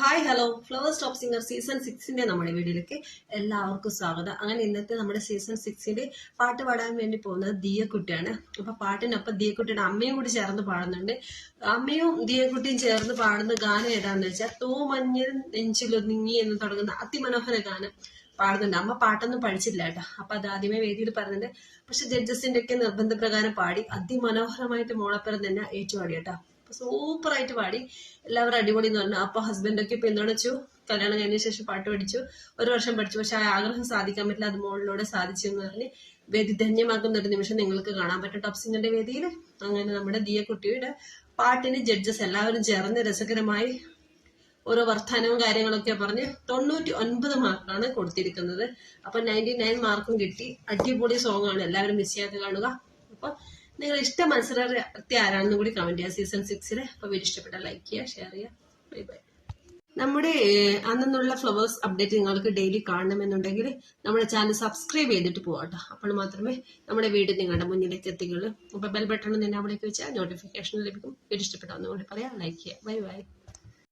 Hi hello flower stop singer season സിക്സിന്റെ നമ്മുടെ വീഡിയോയിലേക്ക് എല്ലാവർക്കും സ്വാഗതം. അങ്ങനെ ഇന്നത്തെ നമ്മുടെ സീസൺ സിക്സിന്റെ പാട്ട് പാടാൻ വേണ്ടി പോകുന്നത് ദിയക്കുട്ടിയാണ്. അപ്പൊ പാട്ടിനൊപ്പം ദിയക്കുട്ടിയുടെ അമ്മയും കൂടി ചേർന്ന് പാടുന്നുണ്ട്. അമ്മയും ദിയക്കുട്ടിയും ചേർന്ന് പാടുന്ന ഗാനം ഏതാണെന്ന് വെച്ചാൽ തോ മഞ്ഞിൽ നെഞ്ചിലൊതുങ്ങി എന്ന് തുടങ്ങുന്ന അതിമനോഹര ഗാനം പാടുന്നുണ്ട്. അമ്മ പാട്ടൊന്നും പഠിച്ചില്ല കേട്ടോ. അപ്പൊ അത് ആദ്യമേ വേദിയിൽ പറഞ്ഞിട്ടുണ്ട് പക്ഷെ ജഡ്ജസിന്റെ ഒക്കെ നിർബന്ധപ്രകാരം പാടി അതിമനോഹരമായിട്ട് മോളപ്പുറം തന്നെ ഏറ്റുപാടി കേട്ടോ. സൂപ്പർ ആയിട്ട് പാടി. എല്ലാവരും അടിപൊളി എന്ന് പറഞ്ഞു. അപ്പൊ ഹസ്ബൻഡൊക്കെ പിന്തുണച്ചു കല്യാണം കഴിഞ്ഞ ശേഷം പാട്ട് പഠിച്ചു. ഒരു വർഷം പഠിച്ചു. പക്ഷെ ആ ആഗ്രഹം സാധിക്കാൻ പറ്റില്ല. അത് മോളിലൂടെ സാധിച്ചു എന്ന് പറഞ്ഞ് വേദി ധന്യമാക്കുന്ന ഒരു നിമിഷം നിങ്ങൾക്ക് കാണാൻ പറ്റും. ടോപ് സിംഗറിന്റെ വേദിയിൽ അങ്ങനെ നമ്മുടെ ദിയ കുട്ടിയുടെ പാട്ടിന് ജഡ്ജസ് എല്ലാവരും ചേർന്ന് രസകരമായി ഓരോ വർത്തമാനവും കാര്യങ്ങളൊക്കെ പറഞ്ഞ് തൊണ്ണൂറ്റി ഒൻപത് മാർക്കാണ് കൊടുത്തിരിക്കുന്നത്. അപ്പൊ നയന്റി നയൻ മാർക്കും കിട്ടി. അടിപൊളി സോങ് ആണ്. എല്ലാവരും മിസ് ചെയ്യാതെ കാണുക. അപ്പൊ നിങ്ങൾ ഇഷ്ട മത്സരാർത്ഥി ആരാണെന്നും കൂടി കമന്റ് ചെയ്യുക. സീസൺ സിക്സിൽ അപ്പൊ വീഡിയോ ഇഷ്ടപ്പെട്ട ലൈക്ക് ചെയ്യുക ഷെയർ ചെയ്യുക. ബൈ ബൈ നമ്മുടെ അന്നുള്ള ഫ്ലവേഴ്സ് അപ്ഡേറ്റ് നിങ്ങൾക്ക് ഡെയിലി കാണണമെന്നുണ്ടെങ്കിൽ നമ്മുടെ ചാനൽ സബ്സ്ക്രൈബ് ചെയ്തിട്ട് പോകട്ടോ അപ്പോൾ മാത്രമേ നമ്മുടെ വീട് നിങ്ങളുടെ മുന്നിലേക്ക് എത്തിക്കുള്ളൂ. അപ്പോൾ ബെൽ ബട്ടൺ തന്നെ അവിടേക്ക് വെച്ചാൽ നോട്ടിഫിക്കേഷൻ ലഭിക്കും. വീട് ഇഷ്ടപ്പെട്ടാൽ ഒന്നുകൂടി പറയാം ലൈക്ക് ചെയ്യുക. Bye bye